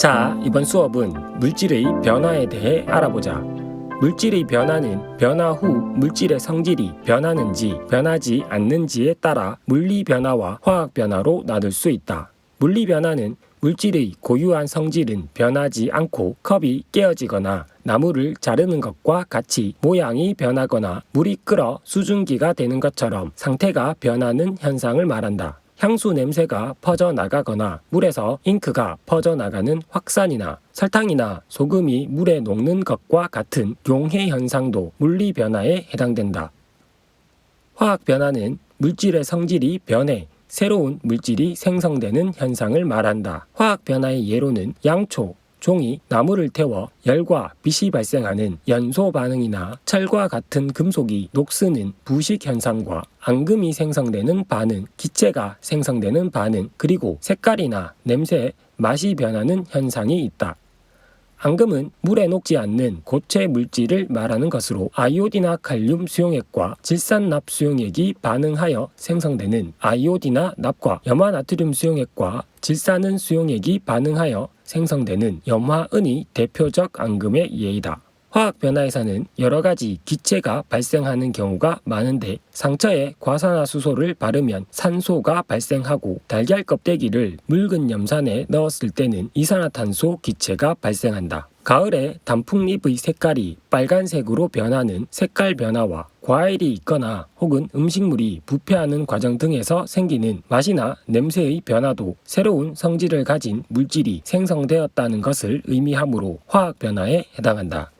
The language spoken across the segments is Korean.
자, 이번 수업은 물질의 변화에 대해 알아보자. 물질의 변화는 변화 후 물질의 성질이 변하는지 변하지 않는지에 따라 물리 변화와 화학 변화로 나눌 수 있다. 물리 변화는 물질의 고유한 성질은 변하지 않고 컵이 깨어지거나 나무를 자르는 것과 같이 모양이 변하거나 물이 끓어 수증기가 되는 것처럼 상태가 변하는 현상을 말한다. 향수 냄새가 퍼져나가거나 물에서 잉크가 퍼져나가는 확산이나 설탕이나 소금이 물에 녹는 것과 같은 용해 현상도 물리 변화에 해당된다. 화학 변화는 물질의 성질이 변해 새로운 물질이 생성되는 현상을 말한다. 화학 변화의 예로는 양초, 종이, 나무를 태워 열과 빛이 발생하는 연소 반응이나 철과 같은 금속이 녹쓰는 부식 현상과 앙금이 생성되는 반응, 기체가 생성되는 반응, 그리고 색깔이나 냄새, 맛이 변하는 현상이 있다. 앙금은 물에 녹지 않는 고체 물질을 말하는 것으로 아이오디나 칼륨 수용액과 질산납 수용액이 반응하여 생성되는 아이오디나 납과 염화나트륨 수용액과 질산은 수용액이 반응하여 생성되는 염화은이 대표적 앙금의 예이다. 화학 변화에서는 여러 가지 기체가 발생하는 경우가 많은데 상처에 과산화수소를 바르면 산소가 발생하고 달걀 껍데기를 묽은 염산에 넣었을 때는 이산화탄소 기체가 발생한다. 가을에 단풍잎의 색깔이 빨간색으로 변하는 색깔 변화와 과일이 있거나 혹은 음식물이 부패하는 과정 등에서 생기는 맛이나 냄새의 변화도 새로운 성질을 가진 물질이 생성되었다는 것을 의미하므로 화학 변화에 해당한다.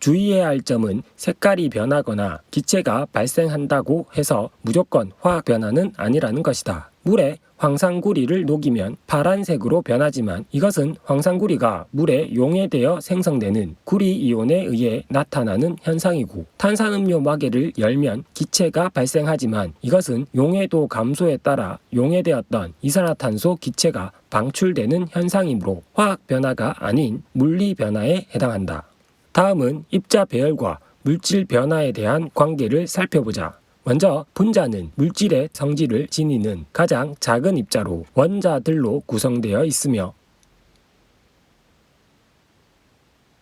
주의해야 할 점은 색깔이 변하거나 기체가 발생한다고 해서 무조건 화학 변화는 아니라는 것이다. 물에 황산구리를 녹이면 파란색으로 변하지만 이것은 황산구리가 물에 용해되어 생성되는 구리 이온에 의해 나타나는 현상이고 탄산음료 마개를 열면 기체가 발생하지만 이것은 용해도 감소에 따라 용해되었던 이산화탄소 기체가 방출되는 현상이므로 화학 변화가 아닌 물리 변화에 해당한다. 다음은 입자 배열과 물질 변화에 대한 관계를 살펴보자. 먼저 분자는 물질의 성질을 지니는 가장 작은 입자로 원자들로 구성되어 있으며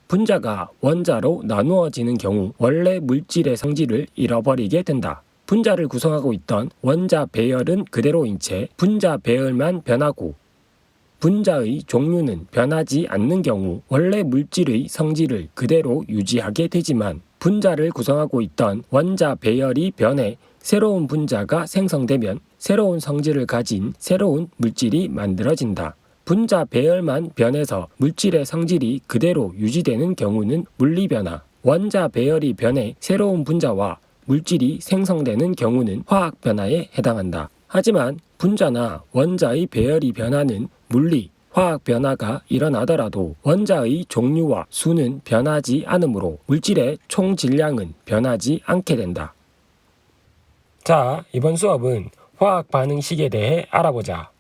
분자가 원자로 나누어지는 경우 원래 물질의 성질을 잃어버리게 된다. 분자를 구성하고 있던 원자 배열은 그대로인 채 분자 배열만 변하고 분자의 종류는 변하지 않는 경우 원래 물질의 성질을 그대로 유지하게 되지만 분자를 구성하고 있던 원자 배열이 변해 새로운 분자가 생성되면 새로운 성질을 가진 새로운 물질이 만들어진다. 분자 배열만 변해서 물질의 성질이 그대로 유지되는 경우는 물리변화, 원자 배열이 변해 새로운 분자와 물질이 생성되는 경우는 화학 변화에 해당한다. 하지만 분자나 원자의 배열이 변하는 물리, 화학 변화가 일어나더라도 원자의 종류와 수는 변하지 않으므로 물질의 총 질량은 변하지 않게 된다. 자, 이번 수업은 화학 반응식에 대해 알아보자.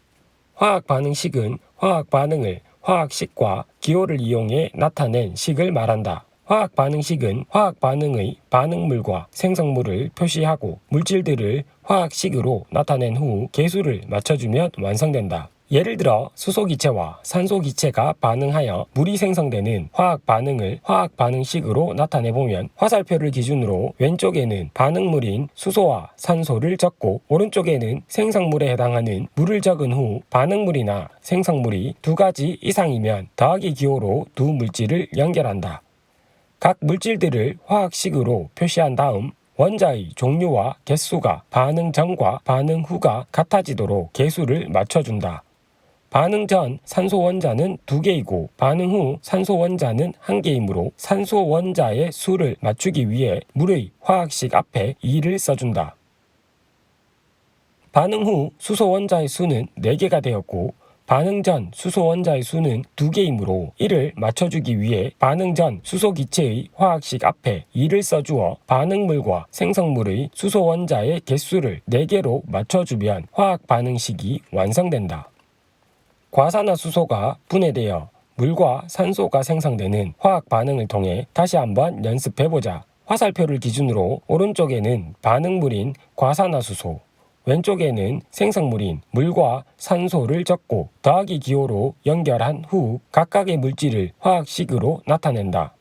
화학 반응식은 화학 반응을 화학식과 기호를 이용해 나타낸 식을 말한다. 화학 반응식은 화학 반응의 반응물과 생성물을 표시하고 물질들을 화학식으로 나타낸 후 개수를 맞춰주면 완성된다. 예를 들어 수소기체와 산소기체가 반응하여 물이 생성되는 화학 반응을 화학 반응식으로 나타내 보면 화살표를 기준으로 왼쪽에는 반응물인 수소와 산소를 적고 오른쪽에는 생성물에 해당하는 물을 적은 후 반응물이나 생성물이 두 가지 이상이면 더하기 기호로 두 물질을 연결한다. 각 물질들을 화학식으로 표시한 다음 원자의 종류와 개수가 반응 전과 반응 후가 같아지도록 개수를 맞춰준다. 반응 전 산소 원자는 두 개이고 반응 후 산소 원자는 한 개이므로 산소 원자의 수를 맞추기 위해 물의 화학식 앞에 2를 써준다. 반응 후 수소 원자의 수는 4개가 되었고 반응 전 수소 원자의 수는 2개이므로 이를 맞춰주기 위해 반응 전 수소 기체의 화학식 앞에 2를 써주어 반응물과 생성물의 수소 원자의 개수를 4개로 맞춰주면 화학 반응식이 완성된다. 과산화수소가 분해되어 물과 산소가 생성되는 화학 반응을 통해 다시 한번 연습해보자. 화살표를 기준으로 오른쪽에는 반응물인 과산화수소, 왼쪽에는 생성물인 물과 산소를 적고 더하기 기호로 연결한 후 각각의 물질을 화학식으로 나타낸다.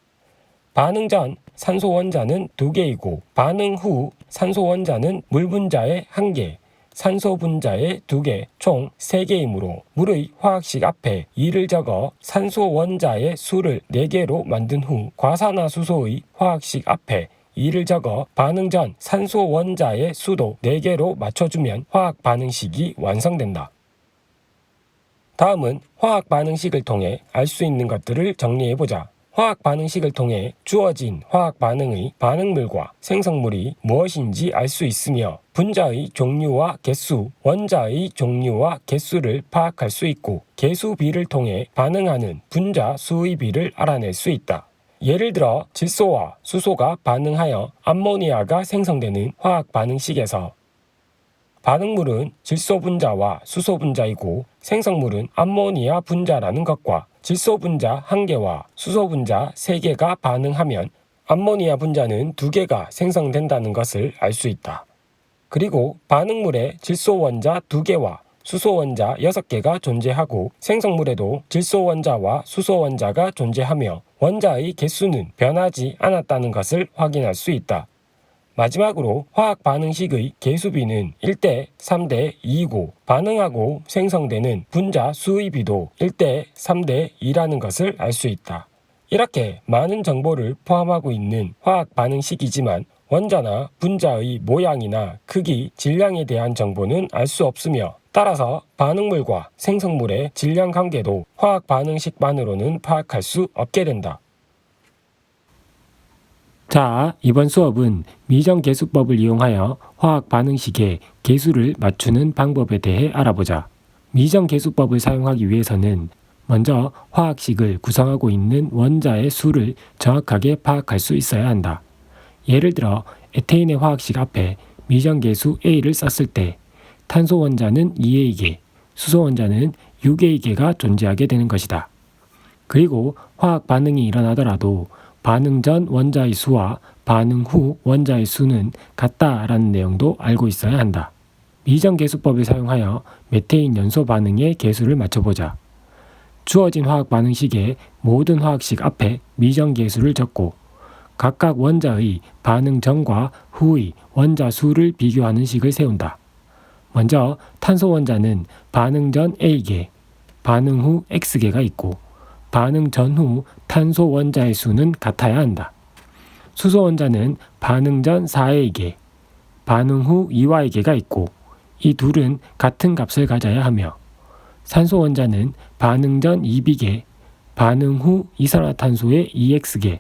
반응 전 산소 원자는 두 개이고 반응 후 산소 원자는 물 분자의 한 개, 산소 분자의 두 개, 총세 개이므로 물의 화학식 앞에 2를 적어 산소 원자의 수를 4개로 만든 후 과산화수소의 화학식 앞에 2를 적어 반응 전 산소 원자의 수도 4개로 맞춰주면 화학 반응식이 완성된다. 다음은 화학 반응식을 통해 알 수 있는 것들을 정리해보자. 화학 반응식을 통해 주어진 화학 반응의 반응물과 생성물이 무엇인지 알 수 있으며 분자의 종류와 개수, 원자의 종류와 개수를 파악할 수 있고 개수 비를 통해 반응하는 분자 수의 비를 알아낼 수 있다. 예를 들어 질소와 수소가 반응하여 암모니아가 생성되는 화학 반응식에서 반응물은 질소 분자와 수소 분자이고 생성물은 암모니아 분자라는 것과 질소 분자 한 개와 수소 분자 세 개가 반응하면 암모니아 분자는 두 개가 생성된다는 것을 알 수 있다. 그리고 반응물에 질소 원자 두 개와 수소 원자 여섯 개가 존재하고 생성물에도 질소 원자와 수소 원자가 존재하며 원자의 개수는 변하지 않았다는 것을 확인할 수 있다. 마지막으로 화학 반응식의 개수비는 1대 3대 2이고 반응하고 생성되는 분자 수의 비도 1대 3대 2라는 것을 알 수 있다. 이렇게 많은 정보를 포함하고 있는 화학 반응식이지만 원자나 분자의 모양이나 크기, 질량에 대한 정보는 알 수 없으며 따라서 반응물과 생성물의 질량 관계도 화학 반응식만으로는 파악할 수 없게 된다. 자, 이번 수업은 미정계수법을 이용하여 화학 반응식의 계수를 맞추는 방법에 대해 알아보자. 미정계수법을 사용하기 위해서는 먼저 화학식을 구성하고 있는 원자의 수를 정확하게 파악할 수 있어야 한다. 예를 들어 에테인의 화학식 앞에 미정계수 A를 썼을 때 탄소 원자는 2A개, 수소 원자는 6A개가 존재하게 되는 것이다. 그리고 화학 반응이 일어나더라도 반응 전 원자의 수와 반응 후 원자의 수는 같다라는 내용도 알고 있어야 한다. 미정계수법을 사용하여 메테인 연소 반응의 계수를 맞춰보자. 주어진 화학 반응식의 모든 화학식 앞에 미정 계수를 적고 각각 원자의 반응 전과 후의 원자 수를 비교하는 식을 세운다. 먼저 탄소 원자는 반응 전 A개, 반응 후 X개가 있고 반응 전후 탄소 원자의 수는 같아야 한다. 수소 원자는 반응 전 4A개, 반응 후 2Y개가 있고 이 둘은 같은 값을 가져야 하며 산소 원자는 반응 전 2B개, 반응 후 이산화탄소의 2X개,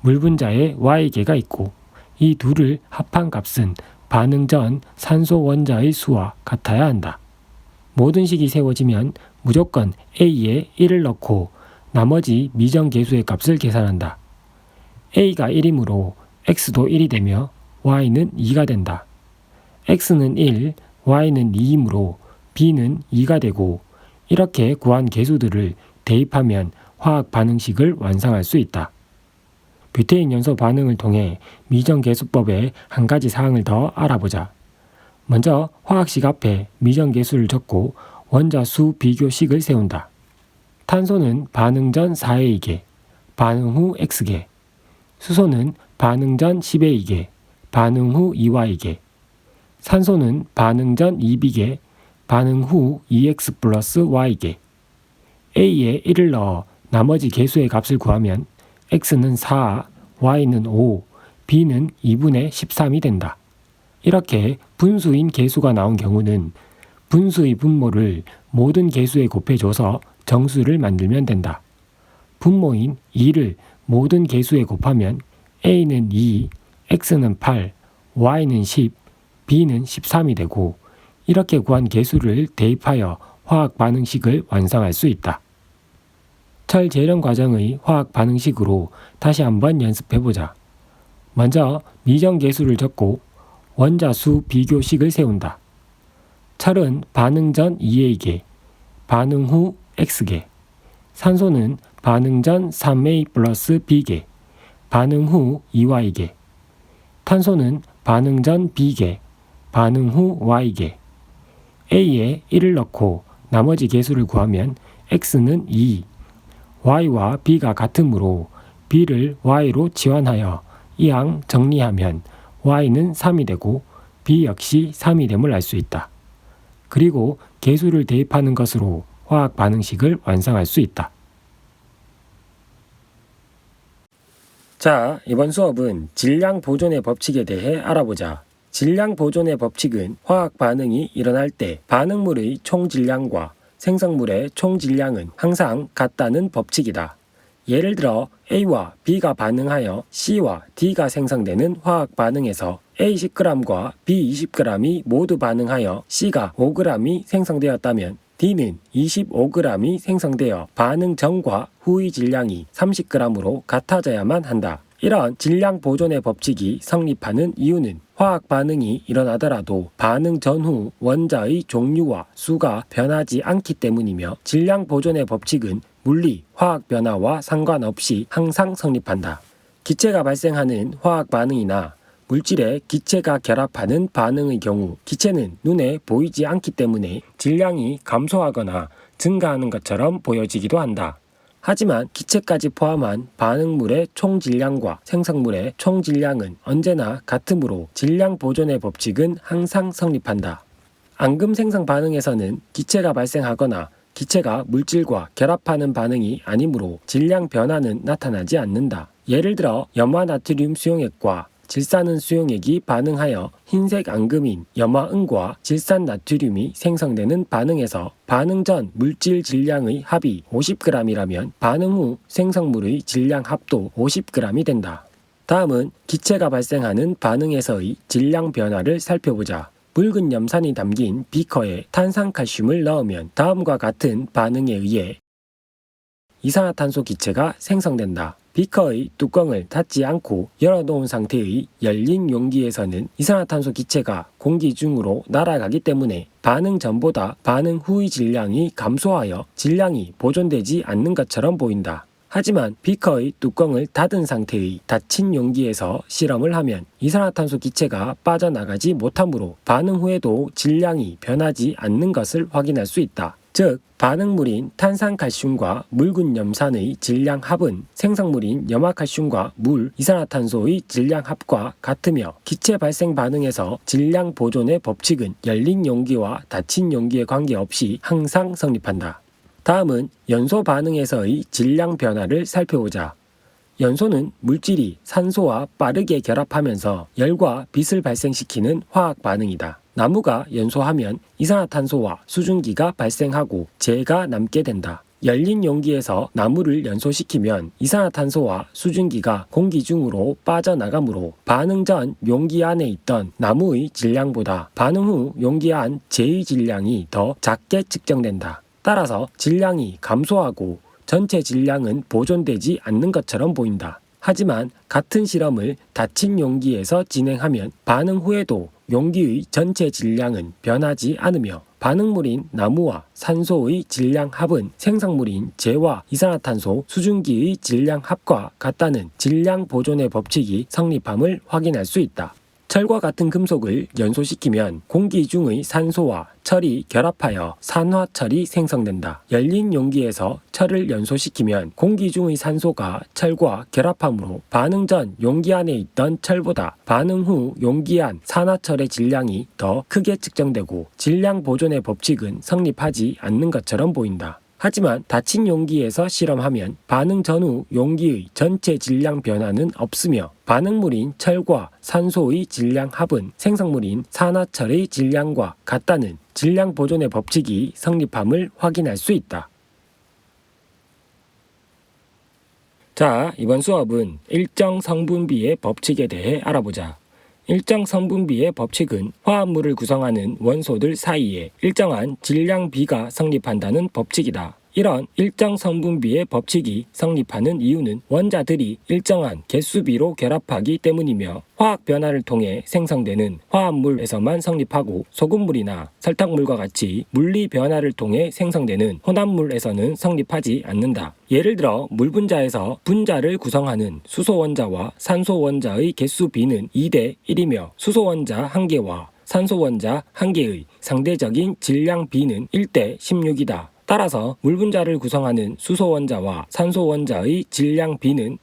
물 분자의 Y개가 있고 이 둘을 합한 값은 반응 전 산소 원자의 수와 같아야 한다. 모든 식이 세워지면 무조건 A에 1을 넣고 나머지 미정 계수의 값을 계산한다. A가 1이므로 X도 1이 되며 Y는 2가 된다. X는 1, Y는 2이므로 B는 2가 되고 이렇게 구한 계수들을 대입하면 화학 반응식을 완성할 수 있다. 뷰테인 연소 반응을 통해 미정 계수법의 한 가지 사항을 더 알아보자. 먼저 화학식 앞에 미정 계수를 적고 원자 수 비교식을 세운다. 탄소는 반응 전 4A개, 반응 후 X개. 수소는 반응 전 10A개, 반응 후 2Y개. 산소는 반응 전 2B개, 반응 후 2X 플러스 Y개. A에 1을 넣어 나머지 개수의 값을 구하면 X는 4, Y는 5, B는 2분의 13이 된다. 이렇게 분수인 개수가 나온 경우는 분수의 분모를 모든 개수에 곱해줘서 정수를 만들면 된다. 분모인 2를 모든 개수에 곱하면 A는 2, X는 8, Y는 10, B는 13이 되고 이렇게 구한 개수를 대입하여 화학 반응식을 완성할 수 있다. 철 재련 과정의 화학 반응식으로 다시 한번 연습해 보자. 먼저 미정 개수를 적고 원자 수 비교식을 세운다. 철은 반응 전 2A개, 반응 후 X개. 산소는 반응 전 3A 플러스 B개, 반응 후 2Y개. 탄소는 반응 전 B개, 반응 후 Y개. a에 1을 넣고 나머지 개수를 구하면 x는 2, y와 b가 같으므로 b를 y로 치환하여 이항 정리하면 y는 3이 되고 b 역시 3이 됨을 알 수 있다. 그리고 개수를 대입하는 것으로 화학 반응식을 완성할 수 있다. 자, 이번 수업은 질량 보존의 법칙에 대해 알아보자. 질량 보존의 법칙은 화학 반응이 일어날 때 반응물의 총 질량과 생성물의 총 질량은 항상 같다는 법칙이다. 예를 들어 A와 B가 반응하여 C와 D가 생성되는 화학 반응에서 A 10g과 B 20g이 모두 반응하여 C가 5g이 생성되었다면 D는 25g이 생성되어 반응 전과 후의 질량이 30g으로 같아져야만 한다. 이런 질량 보존의 법칙이 성립하는 이유는 화학 반응이 일어나더라도 반응 전후 원자의 종류와 수가 변하지 않기 때문이며 질량 보존의 법칙은 물리, 화학 변화와 상관없이 항상 성립한다. 기체가 발생하는 화학 반응이나 물질에 기체가 결합하는 반응의 경우 기체는 눈에 보이지 않기 때문에 질량이 감소하거나 증가하는 것처럼 보여지기도 한다. 하지만 기체까지 포함한 반응물의 총 질량과 생성물의 총 질량은 언제나 같으므로 질량 보존의 법칙은 항상 성립한다. 앙금 생성 반응에서는 기체가 발생하거나 기체가 물질과 결합하는 반응이 아니므로 질량 변화는 나타나지 않는다. 예를 들어 염화 나트륨 수용액과 질산은 수용액이 반응하여 흰색 앙금인 염화응과 질산 나트륨이 생성되는 반응에서 반응 전 물질 질량의 합이 50g이라면 반응 후 생성물의 질량 합도 50g이 된다. 다음은 기체가 발생하는 반응에서의 질량 변화를 살펴보자. 붉은 염산이 담긴 비커에 탄산칼슘을 넣으면 다음과 같은 반응에 의해 이산화탄소 기체가 생성된다. 비커의 뚜껑을 닫지 않고 열어놓은 상태의 열린 용기에서는 이산화탄소 기체가 공기 중으로 날아가기 때문에 반응 전보다 반응 후의 질량이 감소하여 질량이 보존되지 않는 것처럼 보인다. 하지만 비커의 뚜껑을 닫은 상태의 닫힌 용기에서 실험을 하면 이산화탄소 기체가 빠져나가지 못하므로 반응 후에도 질량이 변하지 않는 것을 확인할 수 있다. 즉, 반응물인 탄산칼슘과 묽은 염산의 질량 합은 생성물인 염화칼슘과 물, 이산화탄소의 질량 합과 같으며 기체 발생 반응에서 질량 보존의 법칙은 열린 용기와 닫힌 용기에 관계없이 항상 성립한다. 다음은 연소 반응에서의 질량 변화를 살펴보자. 연소는 물질이 산소와 빠르게 결합하면서 열과 빛을 발생시키는 화학 반응이다. 나무가 연소하면 이산화탄소와 수증기가 발생하고 재가 남게 된다. 열린 용기에서 나무를 연소시키면 이산화탄소와 수증기가 공기 중으로 빠져나가므로 반응 전 용기 안에 있던 나무의 질량보다 반응 후 용기 안 재의 질량이 더 작게 측정된다. 따라서 질량이 감소하고 전체 질량은 보존되지 않는 것처럼 보인다. 하지만 같은 실험을 닫힌 용기에서 진행하면 반응 후에도 용기의 전체 질량은 변하지 않으며 반응물인 나무와 산소의 질량 합은 생성물인 재와 이산화탄소 수증기의 질량 합과 같다는 질량 보존의 법칙이 성립함을 확인할 수 있다. 철과 같은 금속을 연소시키면 공기 중의 산소와 철이 결합하여 산화철이 생성된다. 열린 용기에서 철을 연소시키면 공기 중의 산소가 철과 결합하므로 반응 전 용기 안에 있던 철보다 반응 후 용기 안 산화철의 질량이 더 크게 측정되고 질량 보존의 법칙은 성립하지 않는 것처럼 보인다. 하지만 닫힌 용기에서 실험하면 반응 전후 용기의 전체 질량 변화는 없으며 반응물인 철과 산소의 질량 합은 생성물인 산화철의 질량과 같다는 질량 보존의 법칙이 성립함을 확인할 수 있다. 자, 이번 수업은 일정 성분비의 법칙에 대해 알아보자. 일정 성분비의 법칙은 화합물을 구성하는 원소들 사이에 일정한 질량 비가 성립한다는 법칙이다. 이런 일정 성분비의 법칙이 성립하는 이유는 원자들이 일정한 개수비로 결합하기 때문이며 화학 변화를 통해 생성되는 화합물에서만 성립하고 소금물이나 설탕물과 같이 물리 변화를 통해 생성되는 혼합물에서는 성립하지 않는다. 예를 들어 물 분자에서 분자를 구성하는 수소 원자와 산소 원자의 개수 비는 2대 1이며 수소 원자 1개와 산소 원자 1개의 상대적인 질량 B는 1대 16이다. 따라서 물 분자를 구성하는 수소 원자와 산소 원자의 질량 B는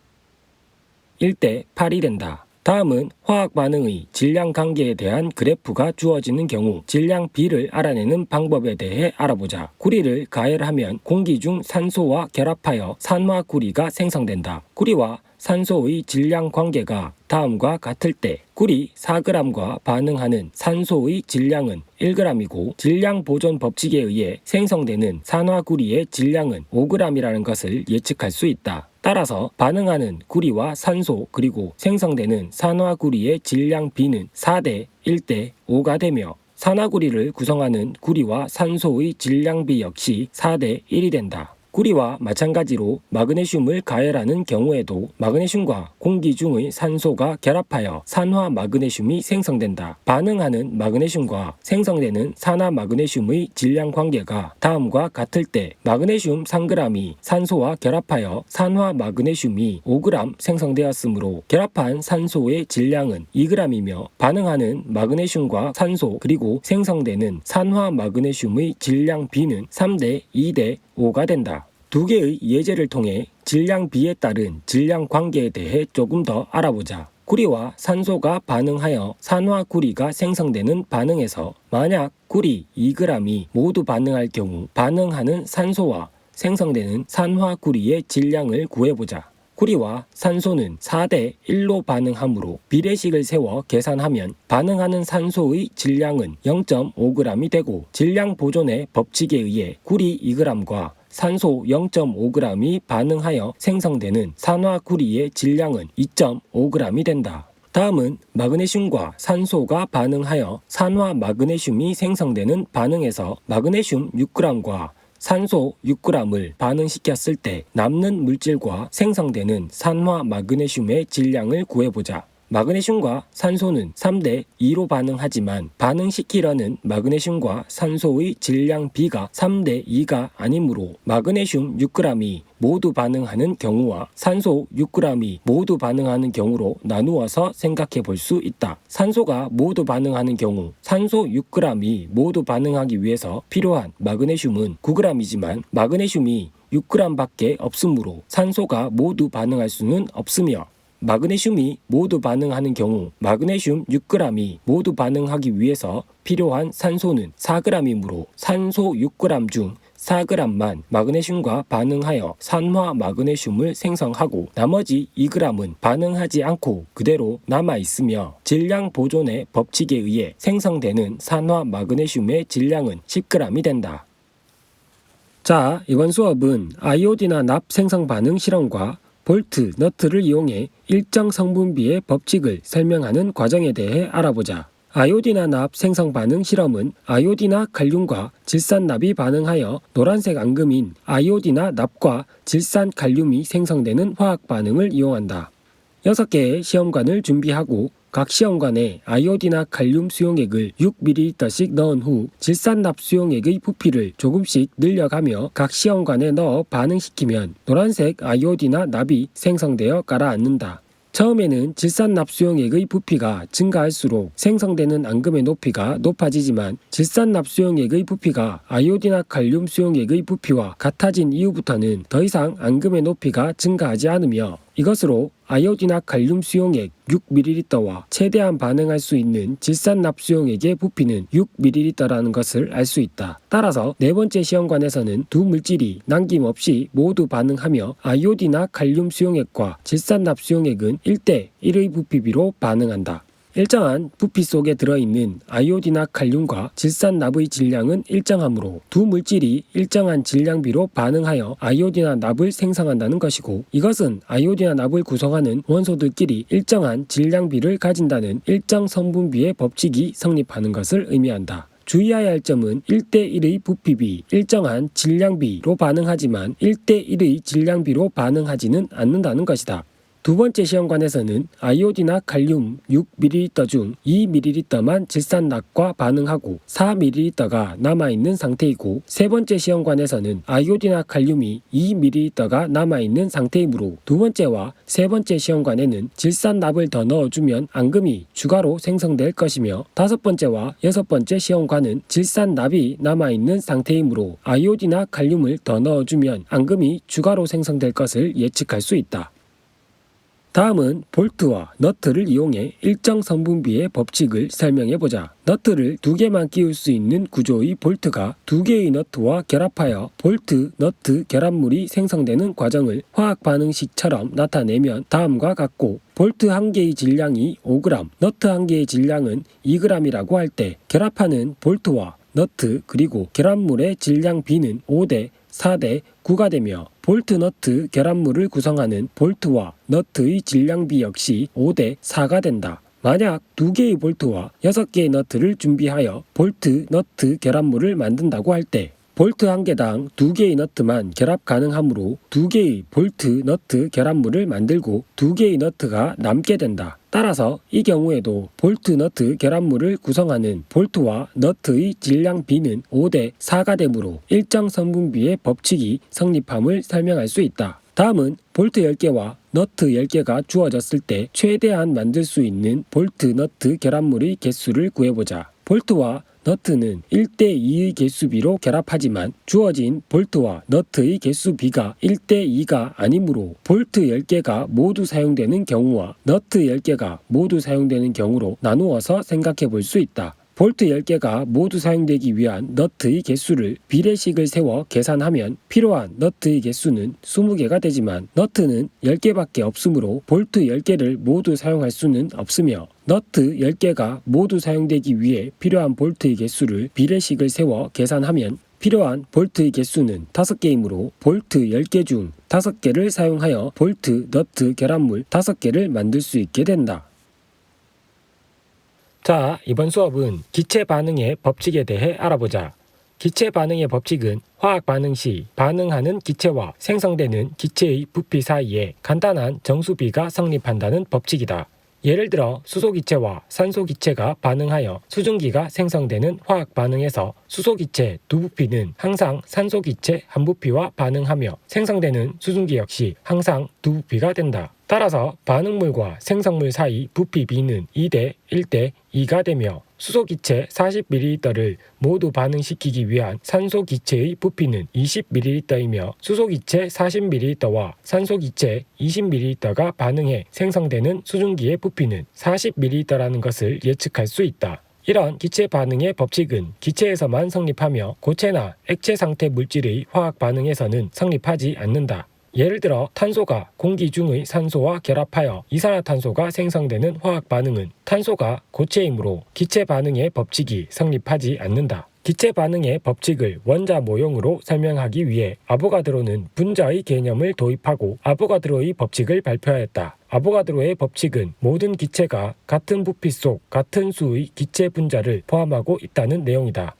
1대 8이 된다. 다음은 화학 반응의 질량 관계에 대한 그래프가 주어지는 경우 질량 B를 알아내는 방법에 대해 알아보자. 구리를 가열하면 공기 중 산소와 결합하여 산화 구리가 생성된다. 구리와 산소의 질량 관계가 다음과 같을 때 구리 4g과 반응하는 산소의 질량은 1g이고 질량 보존 법칙에 의해 생성되는 산화구리의 질량은 5g이라는 것을 예측할 수 있다. 따라서 반응하는 구리와 산소 그리고 생성되는 산화구리의 질량 B는 4대 1대 5가 되며 산화구리를 구성하는 구리와 산소의 질량 B 역시 4대 1이 된다. 구리와 마찬가지로 마그네슘을 가열하는 경우에도 마그네슘과 공기 중의 산소가 결합하여 산화 마그네슘이 생성된다. 반응하는 마그네슘과 생성되는 산화 마그네슘의 질량 관계가 다음과 같을 때 마그네슘 3g이 산소와 결합하여 산화 마그네슘이 5g 생성되었으므로 결합한 산소의 질량은 2g이며 반응하는 마그네슘과 산소 그리고 생성되는 산화 마그네슘의 질량 B는 3대 2대 5가 된다. 두 개의 예제를 통해 질량 B에 따른 질량 관계에 대해 조금 더 알아보자. 구리와 산소가 반응하여 산화 구리가 생성되는 반응에서 만약 구리 2g이 모두 반응할 경우 반응하는 산소와 생성되는 산화 구리의 질량을 구해보자. 구리와 산소는 4대 1로 반응하므로 비례식을 세워 계산하면 반응하는 산소의 질량은 0.5g이 되고 질량 보존의 법칙에 의해 구리 2g과 산소 0.5g이 반응하여 생성되는 산화구리의 질량은 2.5g이 된다. 다음은 마그네슘과 산소가 반응하여 산화 마그네슘이 생성되는 반응에서 마그네슘 6g과 산소 6g을 반응시켰을 때 남는 물질과 생성되는 산화 마그네슘의 질량을 구해보자. 마그네슘과 산소는 3대 2로 반응하지만 반응시키려는 마그네슘과 산소의 질량 B가 3대 2가 아니므로 마그네슘 6g이 모두 반응하는 경우와 산소 6g이 모두 반응하는 경우로 나누어서 생각해 볼 수 있다. 산소가 모두 반응하는 경우 산소 6g이 모두 반응하기 위해서 필요한 마그네슘은 9g이지만 마그네슘이 6g밖에 없으므로 산소가 모두 반응할 수는 없으며 마그네슘이 모두 반응하는 경우 마그네슘 6g이 모두 반응하기 위해서 필요한 산소는 4g이므로 산소 6g 중 4g만 마그네슘과 반응하여 산화 마그네슘을 생성하고 나머지 2g은 반응하지 않고 그대로 남아 있으며 질량 보존의 법칙에 의해 생성되는 산화 마그네슘의 질량은 10g이 된다. 자, 이번 수업은 아이오디나 납 생성 반응 실험과 볼트, 너트를 이용해 일정 성분비의 법칙을 설명하는 과정에 대해 알아보자. 아이오디나 납 생성 반응 실험은 아이오디나 칼륨과 질산 납이 반응하여 노란색 앙금인 아이오디나 납과 질산 칼륨이 생성되는 화학 반응을 이용한다. 6개의 시험관을 준비하고 각 시험관에 아이오디나 칼륨 수용액을 6ml씩 넣은 후 질산납 수용액의 부피를 조금씩 늘려가며 각 시험관에 넣어 반응시키면 노란색 아이오디나 납이 생성되어 가라앉는다. 처음에는 질산납 수용액의 부피가 증가할수록 생성되는 앙금의 높이가 높아지지만 질산납 수용액의 부피가 아이오디나 칼륨 수용액의 부피와 같아진 이후부터는 더 이상 앙금의 높이가 증가하지 않으며 이것으로 아이오디나 칼륨 수용액 6ml와 최대한 반응할 수 있는 질산납 수용액의 부피는 6ml라는 것을 알 수 있다. 따라서 네 번째 시험관에서는 두 물질이 남김없이 모두 반응하며 아이오디나 칼륨 수용액과 질산납 수용액은 1대 1의 부피비로 반응한다. 일정한 부피 속에 들어있는 아이오디나 칼륨과 질산납의 질량은 일정하므로 두 물질이 일정한 질량비로 반응하여 아이오디나 납을 생성한다는 것이고 이것은 아이오디나 납을 구성하는 원소들끼리 일정한 질량비를 가진다는 일정 성분비의 법칙이 성립하는 것을 의미한다. 주의해야 할 점은 1대1의 부피비, 일정한 질량비로 반응하지만 1대1의 질량비로 반응하지는 않는다는 것이다. 두 번째 시험관에서는 아이오디나 칼륨 6ml 중 2ml만 질산납과 반응하고 4ml가 남아있는 상태이고 세 번째 시험관에서는 아이오디나 칼륨이 2ml가 남아있는 상태이므로 두 번째와 세 번째 시험관에는 질산납을 더 넣어주면 앙금이 추가로 생성될 것이며 다섯 번째와 여섯 번째 시험관은 질산납이 남아있는 상태이므로 아이오디나 칼륨을 더 넣어주면 앙금이 추가로 생성될 것을 예측할 수 있다. 다음은 볼트와 너트를 이용해 일정 성분비의 법칙을 설명해 보자. 너트를 두 개만 끼울 수 있는 구조의 볼트가 두 개의 너트와 결합하여 볼트, 너트, 결합물이 생성되는 과정을 화학 반응식처럼 나타내면 다음과 같고 볼트 한 개의 질량이 5g, 너트 한 개의 질량은 2g이라고 할 때 결합하는 볼트와 너트 그리고 결합물의 질량 B는 5대 4대 9가 되며 볼트 너트 결합물을 구성하는 볼트와 너트의 질량비 역시 5대 4가 된다. 만약 두 개의 볼트와 여섯 개의 너트를 준비하여 볼트 너트 결합물을 만든다고 할 때 볼트 한 개당 두 개의 너트만 결합 가능하므로 두 개의 볼트 너트 결합물을 만들고 두 개의 너트가 남게 된다. 따라서 이 경우에도 볼트 너트 결합물을 구성하는 볼트와 너트의 질량 B는 5대 4가 되므로 일정 성분비의 법칙이 성립함을 설명할 수 있다. 다음은 볼트 10개와 너트 10개가 주어졌을 때 최대한 만들 수 있는 볼트 너트 결합물의 개수를 구해보자. 볼트와 너트는 1대2의 개수비로 결합하지만 주어진 볼트와 너트의 개수비가 1대2가 아니므로 볼트 10개가 모두 사용되는 경우와 너트 10개가 모두 사용되는 경우로 나누어서 생각해 볼 수 있다. 볼트 10개가 모두 사용되기 위한 너트의 개수를 비례식을 세워 계산하면 필요한 너트의 개수는 20개가 되지만 너트는 10개밖에 없으므로 볼트 10개를 모두 사용할 수는 없으며 너트 10개가 모두 사용되기 위해 필요한 볼트의 개수를 비례식을 세워 계산하면 필요한 볼트의 개수는 5개이므로 볼트 10개 중 5개를 사용하여 볼트 너트 결합물 5개를 만들 수 있게 된다. 자, 이번 수업은 기체 반응의 법칙에 대해 알아보자. 기체 반응의 법칙은 화학 반응 시 반응하는 기체와 생성되는 기체의 부피 사이에 간단한 정수비가 성립한다는 법칙이다. 예를 들어 수소기체와 산소기체가 반응하여 수증기가 생성되는 화학 반응에서 수소기체 두 부피는 항상 산소기체 한 부피와 반응하며 생성되는 수증기 역시 항상 두 부피가 된다. 따라서 반응물과 생성물 사이 부피 B는 2대 1대 2가 되며 수소기체 40ml를 모두 반응시키기 위한 산소기체의 부피는 20ml이며 수소기체 40ml와 산소기체 20ml가 반응해 생성되는 수증기의 부피는 40ml라는 것을 예측할 수 있다. 이런 기체 반응의 법칙은 기체에서만 성립하며 고체나 액체 상태 물질의 화학 반응에서는 성립하지 않는다. 예를 들어 탄소가 공기 중의 산소와 결합하여 이산화탄소가 생성되는 화학 반응은 탄소가 고체이므로 기체 반응의 법칙이 성립하지 않는다. 기체 반응의 법칙을 원자 모형으로 설명하기 위해 아보가드로는 분자의 개념을 도입하고 아보가드로의 법칙을 발표하였다. 아보가드로의 법칙은 모든 기체가 같은 부피 속 같은 수의 기체 분자를 포함하고 있다는 내용이다.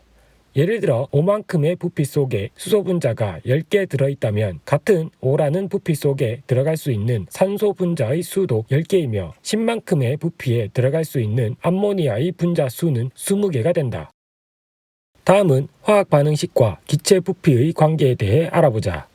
예를 들어 5만큼의 부피 속에 수소 분자가 10개 들어있다면 같은 5라는 부피 속에 들어갈 수 있는 산소 분자의 수도 10개이며 10만큼의 부피에 들어갈 수 있는 암모니아의 분자 수는 20개가 된다. 다음은 화학 반응식과 기체 부피의 관계에 대해 알아보자.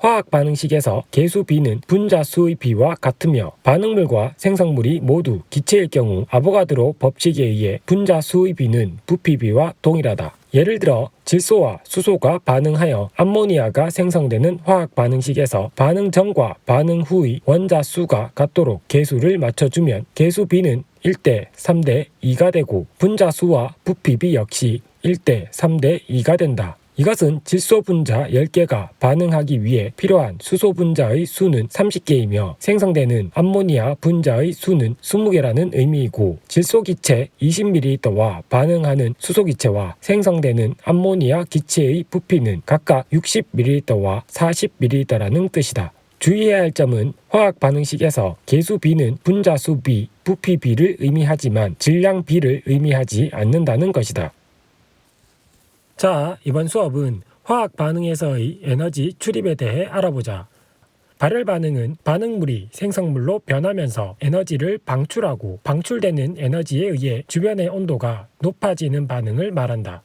화학 반응식에서 개수 B는 분자 수의 B와 같으며 반응물과 생성물이 모두 기체일 경우 아보가드로 법칙에 의해 분자 수의 B는 부피 B와 동일하다. 예를 들어 질소와 수소가 반응하여 암모니아가 생성되는 화학 반응식에서 반응 전과 반응 후의 원자 수가 같도록 개수를 맞춰주면 개수 B는 1대 3대 2가 되고 분자 수와 부피 B 역시 1대 3대 2가 된다. 이것은 질소 분자 10개가 반응하기 위해 필요한 수소 분자의 수는 30개이며 생성되는 암모니아 분자의 수는 20개라는 의미이고 질소 기체 20ml와 반응하는 수소 기체와 생성되는 암모니아 기체의 부피는 각각 60ml와 40ml라는 뜻이다. 주의해야 할 점은 화학 반응식에서 개수 B는 분자 수 B, 부피 B를 의미하지만 질량 B를 의미하지 않는다는 것이다. 자, 이번 수업은 화학 반응에서의 에너지 출입에 대해 알아보자. 발열 반응은 반응물이 생성물로 변하면서 에너지를 방출하고 방출되는 에너지에 의해 주변의 온도가 높아지는 반응을 말한다.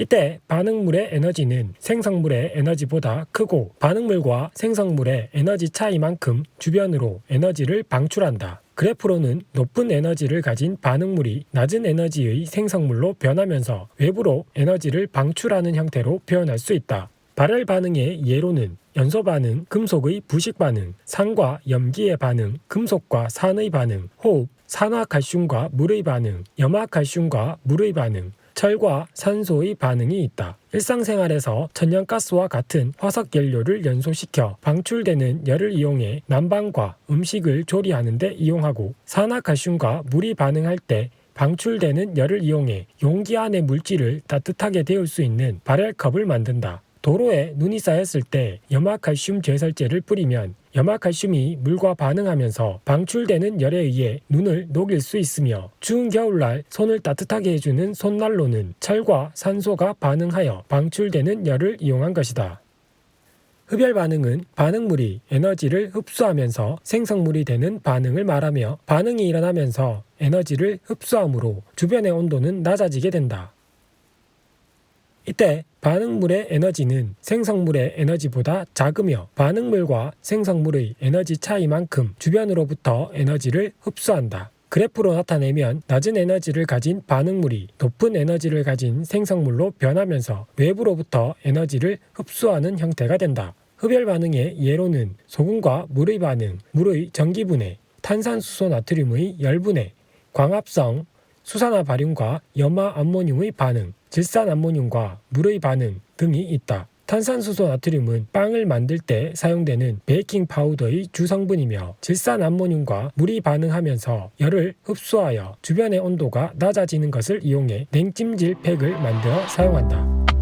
이때 반응물의 에너지는 생성물의 에너지보다 크고 반응물과 생성물의 에너지 차이만큼 주변으로 에너지를 방출한다. 그래프로는 높은 에너지를 가진 반응물이 낮은 에너지의 생성물로 변하면서 외부로 에너지를 방출하는 형태로 표현할 수 있다. 발열 반응의 예로는 연소 반응, 금속의 부식 반응, 산과 염기의 반응, 금속과 산의 반응, 호흡, 산화 칼슘과 물의 반응, 염화 칼슘과 물의 반응, 철과 산소의 반응이 있다. 일상생활에서 천연가스와 같은 화석 연료를 연소시켜 방출되는 열을 이용해 난방과 음식을 조리하는 데 이용하고 산화칼슘과 물이 반응할 때 방출되는 열을 이용해 용기 안의 물질을 따뜻하게 데울 수 있는 발열컵을 만든다. 도로에 눈이 쌓였을 때 염화칼슘 제설제를 뿌리면 염화칼슘이 물과 반응하면서 방출되는 열에 의해 눈을 녹일 수 있으며 추운 겨울날 손을 따뜻하게 해주는 손난로는 철과 산소가 반응하여 방출되는 열을 이용한 것이다. 흡열 반응은 반응물이 에너지를 흡수하면서 생성물이 되는 반응을 말하며 반응이 일어나면서 에너지를 흡수하므로 주변의 온도는 낮아지게 된다. 이때 반응물의 에너지는 생성물의 에너지보다 작으며 반응물과 생성물의 에너지 차이만큼 주변으로부터 에너지를 흡수한다. 그래프로 나타내면 낮은 에너지를 가진 반응물이 높은 에너지를 가진 생성물로 변하면서 외부로부터 에너지를 흡수하는 형태가 된다. 흡열 반응의 예로는 소금과 물의 반응, 물의 전기분해, 탄산수소 나트륨의 열분해, 광합성, 수산화 발륨과 염화 암모늄의 반응, 질산 암모늄과 물의 반응 등이 있다. 탄산수소 나트륨은 빵을 만들 때 사용되는 베이킹 파우더의 주성분이며 질산 암모늄과 물이 반응하면서 열을 흡수하여 주변의 온도가 낮아지는 것을 이용해 냉찜질 팩을 만들어 사용한다.